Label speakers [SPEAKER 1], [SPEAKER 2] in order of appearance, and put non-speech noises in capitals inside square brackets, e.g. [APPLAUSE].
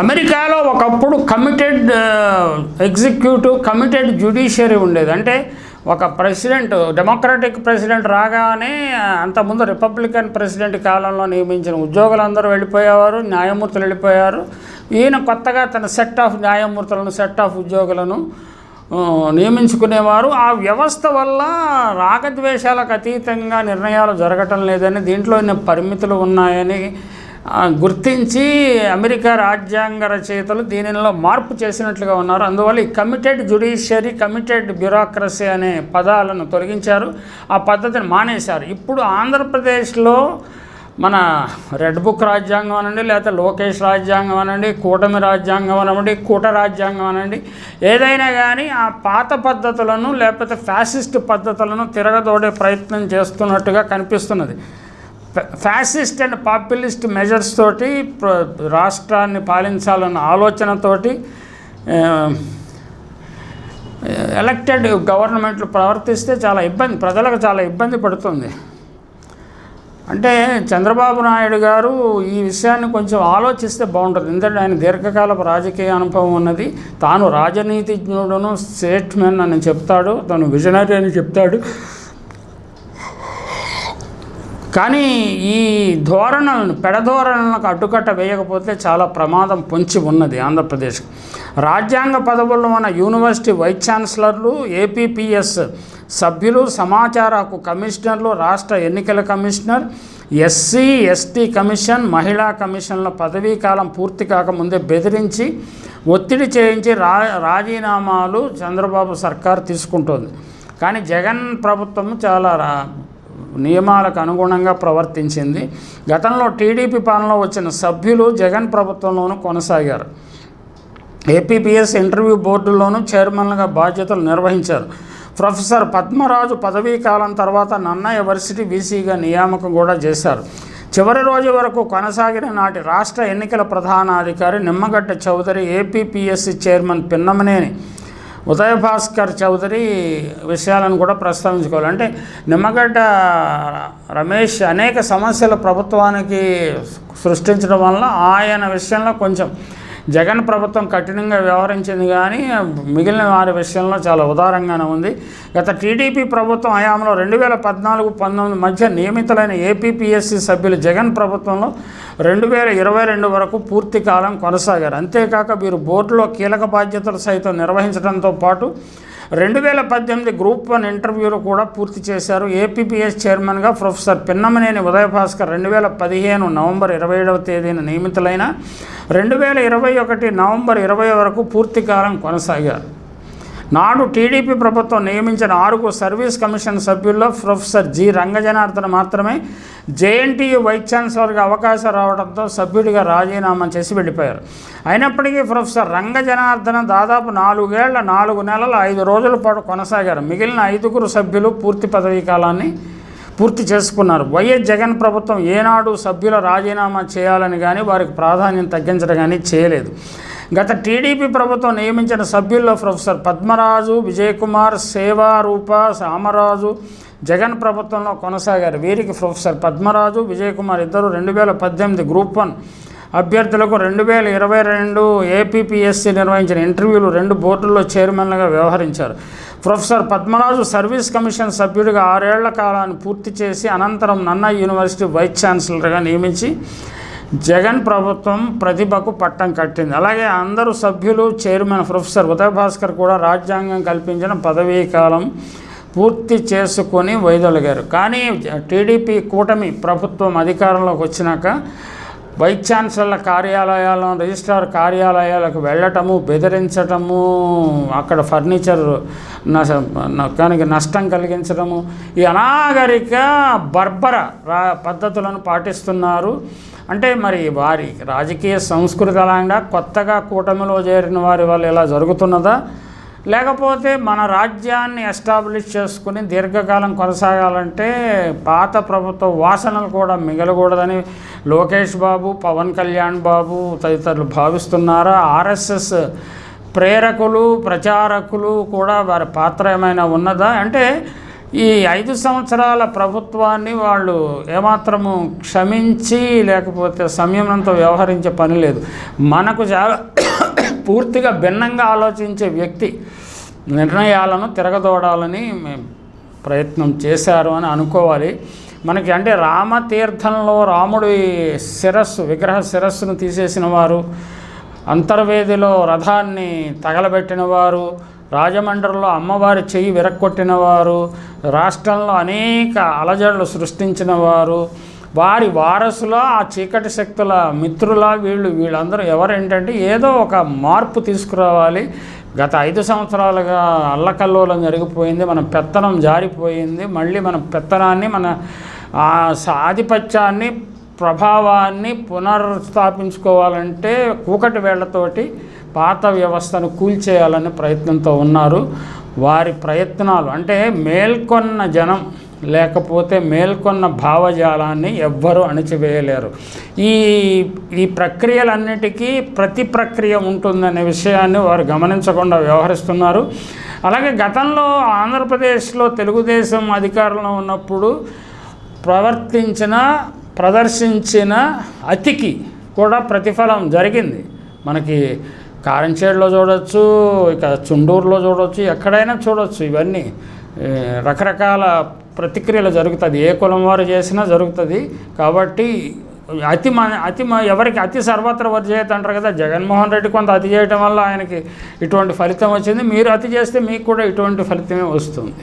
[SPEAKER 1] అమెరికాలో ఒకప్పుడు committed executive committed judiciary ఉండేది. అంటే ఒక ప్రెసిడెంట్ డెమోక్రాటిక్ ప్రెసిడెంట్ రాగానే అంతకుముందు రిపబ్లికన్ ప్రెసిడెంట్ కాలంలో నియమించిన ఉద్యోగులందరూ వెళ్ళిపోయేవారు న్యాయమూర్తులు వెళ్ళిపోయారు ఈయన కొత్తగా తన సెట్ ఆఫ్ న్యాయమూర్తులను సెట్ ఆఫ్ ఉద్యోగులను నియమించుకునేవారు. ఆ వ్యవస్థ వల్ల రాగద్వేషాలకు అతీతంగా నిర్ణయాలు జరగటం లేదని దీంట్లో పరిమితులు ఉన్నాయని గుర్తించి అమెరికా రాజ్యాంగ రచయితలు దీనిలో మార్పు చేసినట్లుగా ఉన్నారు. అందువల్ల ఈ కమిటెడ్ జ్యుడిషియరీ కమిటెడ్ బ్యూరోక్రసీ అనే పదాలను తొలగించారు. ఆ పద్ధతిని మానేశారు. ఇప్పుడు ఆంధ్రప్రదేశ్లో మన రెడ్ బుక్ రాజ్యాంగం అనండి లేకపోతే లోకేష్ రాజ్యాంగం అనండి కూటమి రాజ్యాంగం అనండి కూట రాజ్యాంగం అనండి ఏదైనా కానీ ఆ పాత పద్ధతులను లేకపోతే ఫ్యాసిస్ట్ పద్ధతులను తిరగదోడే ప్రయత్నం చేస్తున్నట్టుగా కనిపిస్తున్నది. ఫ్యాసిస్ట్ అండ్ పాపులిస్ట్ మెజర్స్ తోటి రాష్ట్రాన్ని పాలించాలన్న ఆలోచనతోటి ఎలక్టెడ్ గవర్నమెంట్లు ప్రవర్తిస్తే చాలా ఇబ్బంది ప్రజలకు చాలా ఇబ్బంది పడుతుంది. అంటే చంద్రబాబు నాయుడు గారు ఈ విషయాన్ని కొంచెం ఆలోచిస్తే బాగుంటుంది. ఎందుకంటే ఆయన దీర్ఘకాలపు రాజకీయ అనుభవం ఉన్నది. తాను రాజనీతిజ్ఞుడును స్టేట్మెన్ అని చెప్తాడు తను విజనరీ అని చెప్తాడు. కానీ ఈ ధోరణులను పెడధోరణులకు అడ్డుకట్ట వేయకపోతే చాలా ప్రమాదం పొంచి ఉన్నది ఆంధ్రప్రదేశ్. రాజ్యాంగ పదవుల్లో ఉన్న యూనివర్సిటీ వైస్ ఛాన్సలర్లు ఏపీపీఎస్ సభ్యులు సమాచార హక్కు కమిషనర్లు రాష్ట్ర ఎన్నికల కమిషనర్ ఎస్సీ ఎస్టీ కమిషన్ మహిళా కమిషన్ల పదవీ కాలం పూర్తి కాకముందే బెదిరించి ఒత్తిడి చేయించి రా రాజీనామాలు చంద్రబాబు సర్కార్ తీసుకుంటోంది. కానీ జగన్ ప్రభుత్వం చాలా రా నియమాలకు అనుగుణంగా ప్రవర్తించింది. గతంలో టీడీపీ పాలనలో వచ్చిన సభ్యులు జగన్ ప్రభుత్వంలోనూ కొనసాగారు. ఏపీపీఎస్ ఇంటర్వ్యూ బోర్డులోనూ చైర్మన్లుగా బాధ్యతలు నిర్వహించారు. ప్రొఫెసర్ పద్మరాజు పదవీ కాలం తర్వాత నన్నయ్య వర్సిటీ వీసీగా నియామకం కూడా చేశారు. చివరి రోజు వరకు కొనసాగిన నాటి రాష్ట్ర ఎన్నికల ప్రధానాధికారి నిమ్మగడ్డ చౌదరి ఏపీపీఎస్సీ చైర్మన్ పిన్నమనేని ఉదయ భాస్కర్ చౌదరి విషయాలను కూడా ప్రస్తావించుకోవాలి. అంటే నిమ్మగడ్డ రమేష్ అనేక సమస్యలు ప్రభుత్వానికి సృష్టించడం వల్ల ఆయన విషయంలో కొంచెం జగన్ ప్రభుత్వం కఠినంగా వ్యవహరించింది కానీ మిగిలిన వారి విషయంలో చాలా ఉదారంగానే ఉంది. గత టీడీపీ ప్రభుత్వం హయాంలో రెండు వేల పద్నాలుగు పంతొమ్మిది మధ్య నియమితులైన ఏపీపీఎస్సీ సభ్యులు జగన్ ప్రభుత్వంలో రెండు వేల ఇరవై రెండు వరకు పూర్తి కాలం కొనసాగారు. అంతేకాక వీరు బోర్డులో కీలక బాధ్యతలు సైతం నిర్వహించడంతో పాటు రెండు వేల పద్దెనిమిది గ్రూప్ వన్ ఇంటర్వ్యూలు కూడా పూర్తి చేశారు. ఏపీపీఎస్ చైర్మన్గా ప్రొఫెసర్ పిన్నమనేని ఉదయభాస్కర్ రెండు వేల పదిహేను నవంబర్ ఇరవై ఏడవ తేదీన నియమితులైన రెండు వేల ఇరవై ఒకటి నవంబర్ ఇరవై వరకు పూర్తి కాలం కొనసాగారు. నాడు టీడీపీ ప్రభుత్వం నియమించిన ఆరుగు సర్వీస్ కమిషన్ సభ్యుల్లో ప్రొఫెసర్ జి రంగజనార్దన్ మాత్రమే జేఎన్టీయు వైస్ ఛాన్సలర్గా అవకాశం రావడంతో సభ్యుడిగా రాజీనామా చేసి వెళ్ళిపోయారు. అయినప్పటికీ ప్రొఫెసర్ రంగజనార్దన దాదాపు నాలుగేళ్ళ నాలుగు నెలల ఐదు రోజుల పాటు కొనసాగారు. మిగిలిన ఐదుగురు సభ్యులు పూర్తి పదవీ కాలాన్ని పూర్తి చేసుకున్నారు. వైఎస్ జగన్ ప్రభుత్వం ఏనాడు సభ్యుల రాజీనామా చేయాలని కానీ వారికి ప్రాధాన్యం తగ్గించడం కానీ చేయలేదు. గత టీడీపీ ప్రభుత్వం నియమించిన సభ్యుల్లో ప్రొఫెసర్ పద్మరాజు విజయకుమార్ సేవారూప సామరాజు జగన్ ప్రభుత్వంలో కొనసాగారు. వీరికి ప్రొఫెసర్ పద్మరాజు విజయకుమార్ ఇద్దరు రెండు వేల పద్దెనిమిది గ్రూప్ వన్ అభ్యర్థులకు రెండు వేల ఇరవై రెండు ఏపీపీఎస్సీ నిర్వహించిన ఇంటర్వ్యూలు రెండు బోర్డుల్లో చైర్మన్లుగా వ్యవహరించారు. ప్రొఫెసర్ పద్మరాజు సర్వీస్ కమిషన్ సభ్యుడిగా ఆరేళ్ళ కాలాన్ని పూర్తి చేసి అనంతరం నన్నా యూనివర్సిటీ వైస్ ఛాన్సలర్గా నియమించి జగన్ ప్రభుత్వం ప్రతిభకు పట్టం కట్టింది. అలాగే అందరూ సభ్యులు చైర్మన్ ప్రొఫెసర్ ఉదయభాస్కర్ కూడా రాజ్యాంగం కల్పించిన పదవీ కాలం పూర్తి చేసుకొని వైదొలిగారు. కానీ టీడీపీ కూటమి ప్రభుత్వం అధికారంలోకి వచ్చినాక వైస్ ఛాన్సలర్ల కార్యాలయాలను రిజిస్ట్రార్ కార్యాలయాలకు వెళ్ళటము బెదిరించటము అక్కడ ఫర్నిచర్ దానికి నష్టం కలిగించడము ఈ అనాగరిక బర్బర రా పద్ధతులను పాటిస్తున్నారు. అంటే మరి వారి రాజకీయ సంస్కృతి అలాగా కొత్తగా కూటమిలో చేరిన వారి వల్ల ఇలా జరుగుతున్నదా? లేకపోతే మన రాజ్యాన్ని ఎస్టాబ్లిష్ చేసుకుని దీర్ఘకాలం కొనసాగాలంటే పాత ప్రభుత్వ వాసనలు కూడా మిగలకూడదని లోకేష్ బాబు పవన్ కళ్యాణ్ బాబు తదితరులు భావిస్తున్నారా? ఆర్ఎస్ఎస్ ప్రేరకులు ప్రచారకులు కూడా వారి పాత్ర ఏమైనా ఉన్నదా? అంటే ఈ ఐదు సంవత్సరాల ప్రభుత్వాన్ని వాళ్ళు ఏమాత్రము క్షమించి లేకపోతే సంయమనంతో వ్యవహరించే పని లేదు. మనకు చాలా [COUGHS] పూర్తిగా భిన్నంగా ఆలోచించే వ్యక్తి నిర్ణయాలను తిరగదోడాలని మేము ప్రయత్నం చేశారు అని అనుకోవాలి. మనకి అంటే రామతీర్థంలో రాముడి శిరస్సు విగ్రహ శిరస్సును తీసేసిన వారు అంతర్వేదిలో రథాన్ని తగలబెట్టిన వారు రాజమండ్రిలో అమ్మవారి చెయ్యి విరక్కొట్టిన వారు రాష్ట్రంలో అనేక అలజడులు సృష్టించిన వారు వారి వారసుల ఆ చీకటి శక్తుల మిత్రుల వీళ్ళు వీళ్ళందరూ ఎవరేంటంటే ఏదో ఒక మార్పు తీసుకురావాలి. గత ఐదు సంవత్సరాలుగా అల్లకల్లోలం జరిగిపోయింది మన పెత్తనం జారిపోయింది మళ్ళీ మన పెత్తనాన్ని మన ఆధిపత్యాన్ని ప్రభావాన్ని పునర్స్థాపించుకోవాలంటే కూకటి వేళ్ళతోటి పాత వ్యవస్థను కూల్చేయాలనే ప్రయత్నంతో ఉన్నారు. వారి ప్రయత్నాలు అంటే మేల్కొన్న జనం లేకపోతే మేల్కొన్న భావజాలాన్ని ఎవ్వరూ అణిచివేయలేరు. ఈ ఈ ప్రక్రియలన్నిటికీ ప్రతి ప్రక్రియ ఉంటుందనే విషయాన్ని వారు గమనించకుండా వ్యవహరిస్తున్నారు. అలాగే గతంలో ఆంధ్రప్రదేశ్లో తెలుగుదేశం అధికారంలో ఉన్నప్పుడు ప్రవర్తించిన ప్రదర్శించిన అతికి కూడా ప్రతిఫలం జరిగింది. మనకి కారంచేడులో చూడొచ్చు ఇక చుండూరులో చూడొచ్చు ఎక్కడైనా చూడొచ్చు ఇవన్నీ. రకరకాల ప్రతిక్రియలు జరుగుతుంది ఏ కులం వారు చేసినా జరుగుతుంది కాబట్టి అతి మన అతి మ- ఎవరికి అతి సర్వత్ర వర్జయత అంటారు కదా జగన్మోహన్ రెడ్డి కొంత అతి చేయటం వల్ల ఆయనకి ఇటువంటి ఫలితం వచ్చింది. మీరు అతి చేస్తే మీకు కూడా ఇటువంటి ఫలితమే వస్తుంది.